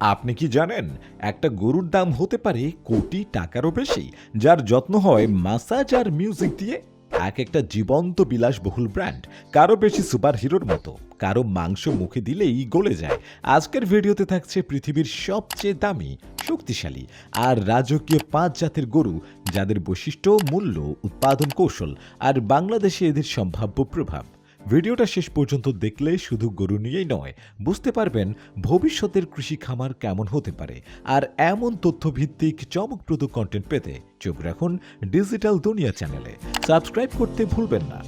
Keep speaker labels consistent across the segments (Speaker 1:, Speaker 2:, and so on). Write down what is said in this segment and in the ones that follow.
Speaker 1: আপনি কি জানেন, একটা গরুর দাম হতে পারে কোটি টাকারও বেশি, যার যত্ন হয় মাসাজ আর মিউজিক দিয়ে? এক একটা জীবন্ত বিলাসবহুল ব্র্যান্ড কারও বেশি সুপার হিরোর মতো, কারও মাংস মুখে দিলেই গলে যায়। আজকের ভিডিওতে থাকছে পৃথিবীর সবচেয়ে দামি, শক্তিশালী আর রাজকীয় পাঁচ জাতের গরু, যাদের বৈশিষ্ট্য, মূল্য, উৎপাদন কৌশল আর বাংলাদেশে এদের সম্ভাব্য প্রভাব। ভিডিওটা শেষ পর্যন্ত দেখলে শুধু গরু নিয়েই নয়, বুঝতে পারবেন ভবিষ্যতের কৃষি খামার কেমন হতে পারে আর এমন তথ্যভিত্তিক চমকপ্রদ কন্টেন্ট পেতে চোখ রাখুন ডিজিটাল দুনিয়া চ্যানেলে। সাবস্ক্রাইব করতে ভুলবেন না।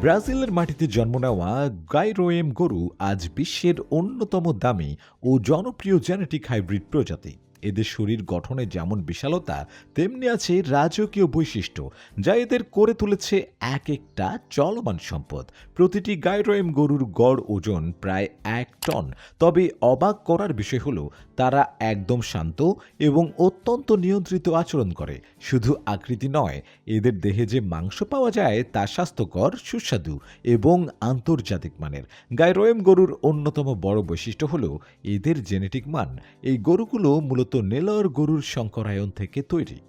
Speaker 1: ব্রাজিলের মাটিতে জন্ম নেওয়া গাইরোয়েম গরু আজ বিশ্বের অন্যতম দামি ও জনপ্রিয় জেনেটিক হাইব্রিড প্রজাতি। এদের শরীর গঠনে যেমন বিশালতা, তেমনি আছে রাজকীয় বৈশিষ্ট্য, যা এদের করে তুলেছে এক একটা চলমান সম্পদ। প্রতিটি গাইরোয়েম গরুর গড় ওজন প্রায় এক টন। তবে অবাক করার বিষয় হলো, তারা একদম শান্ত এবং অত্যন্ত নিয়ন্ত্রিত আচরণ করে। শুধু আকৃতি নয়, এদের দেহে যে মাংস পাওয়া যায় তা স্বাস্থ্যকর, সুস্বাদু এবং আন্তর্জাতিক মানের। গাইরোয়েম গরুর অন্যতম বড় বৈশিষ্ট্য হলো, এদের জেনেটিক মান। এই গরুগুলো মূলত নেলর গরুর শঙ্করায়ন থেকে তৈরি,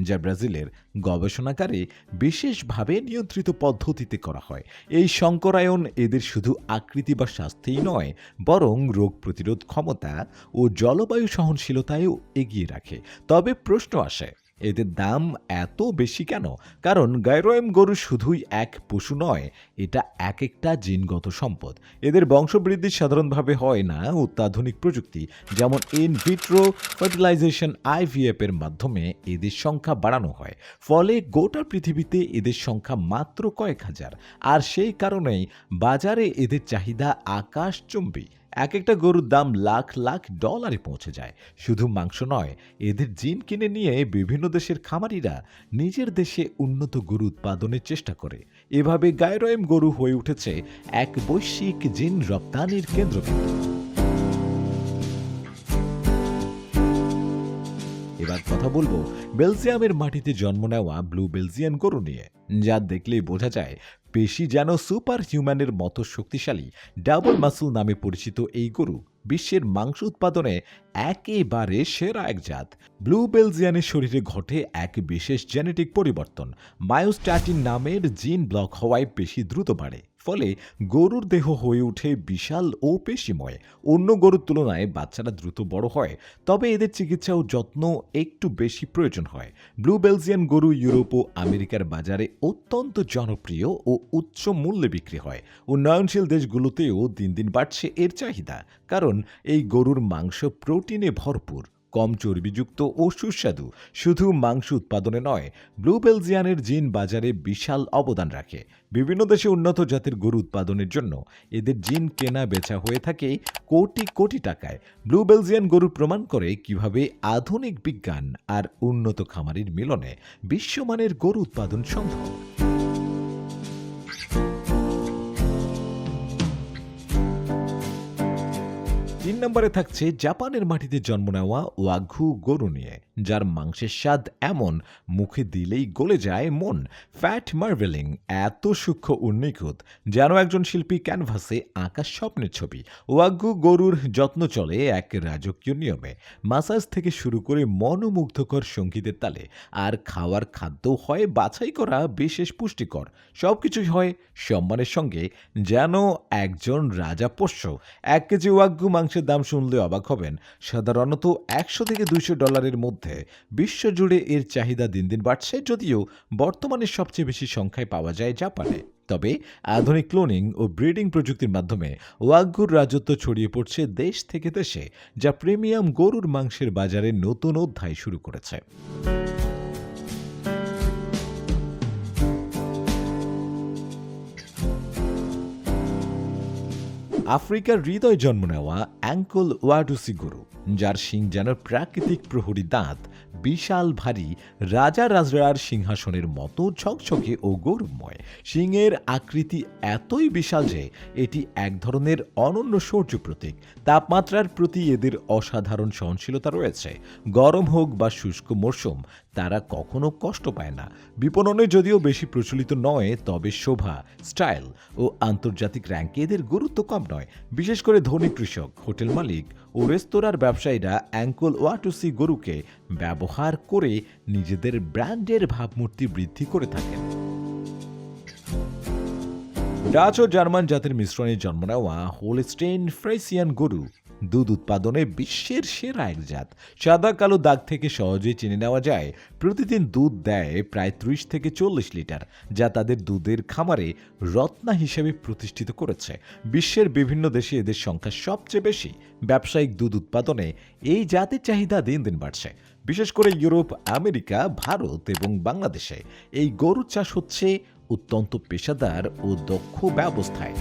Speaker 1: যা ব্রাজিলের গবেষণাকারে বিশেষভাবে নিয়ন্ত্রিত পদ্ধতিতে করা হয়। এই শঙ্করায়ন এদের শুধু আকৃতি বা স্বাস্থ্যেই নয়, বরং রোগ প্রতিরোধ ক্ষমতা ও জলবায়ু সহনশীলতায়ও এগিয়ে রাখে। তবে প্রশ্ন আসে এদের দাম এত বেশি কেন? কারণ গাইরোয়েম গরু শুধুই এক পশু নয়, এটা এক একটা জিনগত সম্পদ। এদের বংশবৃদ্ধি সাধারণভাবে হয় না অত্যাধুনিক প্রযুক্তি, যেমন ইন ভিট্রো ফার্টিলাইজেশন আইভিএফ এর মাধ্যমে এদের সংখ্যা বাড়ানো হয়। ফলে গোটা পৃথিবীতে এদের সংখ্যা মাত্র কয়েক হাজার। আর সেই কারণেই বাজারে এদের চাহিদা আকাশচুম্বী। এক একটা গরুর দাম লাখ লাখ ডলারে পৌঁছে যায়। শুধু মাংস নয়, এদের জিন কিনে নিয়ে বিভিন্ন দেশের খামারিরা নিজের দেশে উন্নত গরু উৎপাদনের চেষ্টা করে। এভাবে গায়রয়েম গরু হয়ে উঠেছে এক বৈশ্বিক জিন রপ্তানির কেন্দ্রবিন্দু। এবার কথা বলব বেলজিয়ামের মাটিতে জন্ম নেওয়া ব্লু বেলজিয়ান গরু নিয়ে। যা দেখলেই বোঝা যায় পেশি যেন সুপার হিউম্যানের মতো শক্তিশালী। ডাবল মাসুল নামে পরিচিত এই গরু বিশ্বের মাংস উৎপাদনে একেবারে সেরা এক জাত। ব্লু বেলজিয়ানের শরীরে ঘটে এক বিশেষ জেনেটিক পরিবর্তন। মায়োস্ট্যাটিন নামের জিন ব্লক হওয়ায় পেশি দ্রুত বাড়ে। ফলে গরুর দেহ হয়ে ওঠে বিশাল ও পেশিময়। অন্য গরুর তুলনায় বাচ্চারা দ্রুত বড় হয়, তবে এদের চিকিৎসা ও যত্ন একটু বেশি প্রয়োজন হয়। ব্লু বেলজিয়ান গরু ইউরোপ ও আমেরিকার বাজারে অত্যন্ত জনপ্রিয় ও উচ্চ মূল্যে বিক্রি হয়। উন্নয়নশীল দেশগুলোতেও দিন দিন বাড়ছে এর চাহিদা, কারণ এই গরুর মাংস প্রোটিনে ভরপুর। কম চর্বিযুক্ত ও সুস্বাদু। শুধু মাংস উৎপাদনে নয়, ব্লু বেলজিয়ানের জিন বাজারে বিশাল অবদান রাখে। বিভিন্ন দেশে উন্নত জাতের গরু উৎপাদনের জন্য এদের জিন কেনা বেচা হয়ে থাকে কোটি কোটি টাকায়। ব্লু বেলজিয়ান গরু প্রমাণ করে কীভাবে আধুনিক বিজ্ঞান আর উন্নত খামারির মিলনে বিশ্বমানের গরু উৎপাদন সম্ভব। নম্বরে থাকছে জাপানের মাটিতে জন্ম নেওয়া ওয়াঘু গরু নিয়ে। যার মাংসের স্বাদ এমন, মুখে দিলেই গলে যায় মন। ফ্যাট মার্ভেলিং এত সূক্ষ্ম উন্নিখুত যেন একজন শিল্পী ক্যানভাসে আঁকা স্বপ্নের ছবি। ওয়াঘু গরুর যত্ন চলে এক রাজকীয় নিয়মে। মাসাজ থেকে শুরু করে মনোমুগ্ধকর সঙ্গীতের তালে, আর খাওয়ার খাদ্য হয় বাছাই করা বিশেষ পুষ্টিকর। সব কিছুই হয় সম্মানের সঙ্গে, যেন একজন রাজা পোষ্য। এক কেজি ওয়াগ্গু মাংসের দাম শুনলে অবাক হবেন। সাধারণত একশো থেকে দুইশো ডলারের মধ্যে বিশ্বজুড়ে এর চাহিদা দিন দিন বাড়ছে যদিও বর্তমানে সবচেয়ে বেশি সংখ্যায় পাওয়া যায় জাপানে। তবে আধুনিক ক্লোনিং ও ব্রিডিং প্রযুক্তির মাধ্যমে ওয়াগ্গুর রাজত্ব ছড়িয়ে পড়ছে দেশ থেকে দেশে, যা প্রিমিয়াম গরুর মাংসের বাজারে নতুন অধ্যায় শুরু করেছে। আফ্রিকার হৃদয় জন্ম নেওয়া অ্যাঙ্কল ওয়াডুসি গরু, যার শিং যেন প্রাকৃতিক প্রহরী দাঁত, বিশাল ভারী রাজা রাজরার সিংহাসনের মতো ঝকঝকে ও গৌরবময়। সিংয়ের আকৃতি এতই বিশাল যে এটি এক ধরনের অনন্য শৌর্য প্রতীক। তাপমাত্রার প্রতি এদের অসাধারণ সহনশীলতা রয়েছে। গরম হোক বা শুষ্ক মরশুম তারা কখনো কষ্ট পায় না। বিপণনে যদিও বেশি প্রচলিত নয়, তবে শোভা, স্টাইল ও আন্তর্জাতিক র্যাঙ্কে এদের গুরুত্ব কম নয়। বিশেষ করে ধনী কৃষক, হোটেল মালিক ও রেস্তোরাঁর ব্যবসায়ীরা অ্যাঙ্কল ওয়াটুসি গরুকে ব্যবহার করে নিজেদের ব্র্যান্ডের ভাবমূর্তি বৃদ্ধি করে থাকেন। ডাচ ও জার্মান জাতের মিশ্রণে জন্ম নেওয়া হোলস্টেইন ফ্রেসিয়ান গরু দুধ উৎপাদনে বিশ্বের সেরা এক জাত। সাদা, কালো দাগ থেকে সহজেই চিনে নেওয়া যায়। প্রতিদিন দুধ দেয় প্রায় ত্রিশ থেকে চল্লিশ লিটার, যা তাদের দুধের খামারে রত্না হিসেবে প্রতিষ্ঠিত করেছে। বিশ্বের বিভিন্ন দেশে এদের সংখ্যা সবচেয়ে বেশি। ব্যবসায়িক দুধ উৎপাদনে এই জাতের চাহিদা দিন দিন বাড়ছে। বিশেষ করে ইউরোপ, আমেরিকা, ভারত এবং বাংলাদেশে। এই গরু চাষ হচ্ছে অত্যন্ত পেশাদার ও দক্ষ ব্যবস্থায়।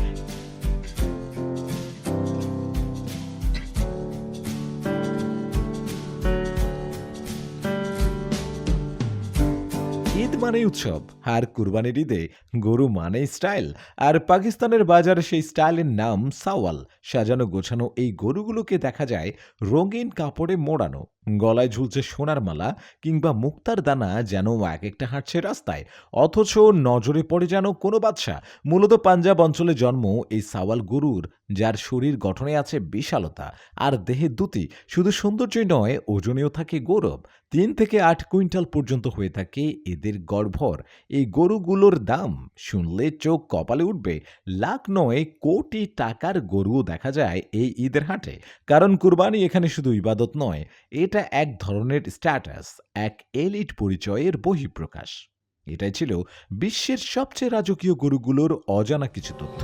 Speaker 1: ঈদ মানে উৎসব। আর কুরবানির ঈদে গরু মানে স্টাইল। আর পাকিস্তানের বাজারে সেই স্টাইলের নাম সাওয়াল। সাজানো গোছানো এই গরুগুলোকে দেখা যায় রঙিন কাপড়ে মোড়ানো। গলায় ঝুলছে সোনার মালা কিংবা মুক্তার দানা যেন এক একটা হাঁটছে রাস্তায়। অথচ নজরে পড়ে যেন কোনো বাদশা। মূলত পাঞ্জাব অঞ্চলে জন্ম এই সাওয়াল গরুর, যার শরীর গঠনে আছে বিশালতা আর দেহে দুটি শুধু সৌন্দর্যই নয়, ওজনেও থাকে গৌরব। তিন থেকে আট কুইন্টাল পর্যন্ত হয়ে থাকে এদের গর্ভর এই গরুগুলোর দাম শুনলে চোখ কপালে উঠবে। লাখ নয় কোটি টাকার গরুও দেখা যায় এই ঈদের হাটে। কারণ কুরবানি এখানে শুধু ইবাদত নয় এটা এক ধরনের স্ট্যাটাস এক এলিট পরিচয়ের বহিঃপ্রকাশ। এটাই ছিল বিশ্বের সবচেয়ে রাজকীয় গরুগুলোর অজানা কিছু তথ্য।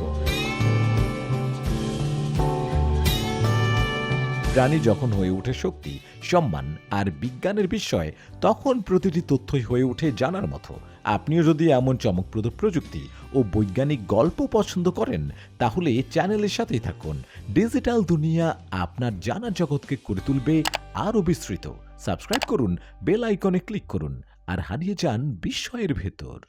Speaker 1: প্রাণী যখন হয়ে ওঠে শক্তি, সম্মান আর বিজ্ঞানের বিষয় তখন প্রতিটি তথ্যই হয়ে ওঠে জানার মতো। আপনিও যদি এমন চমকপ্রদ প্রযুক্তি ও বৈজ্ঞানিক গল্প পছন্দ করেন, তাহলে চ্যানেলের সাথেই থাকুন। ডিজিটাল দুনিয়া আপনার জানা জগৎকে করে তুলবে আরও বিস্তৃত। সাবস্ক্রাইব করুন, বেল আইকনে ক্লিক করুন, আর হারিয়ে যান বিস্ময়ের ভেতর।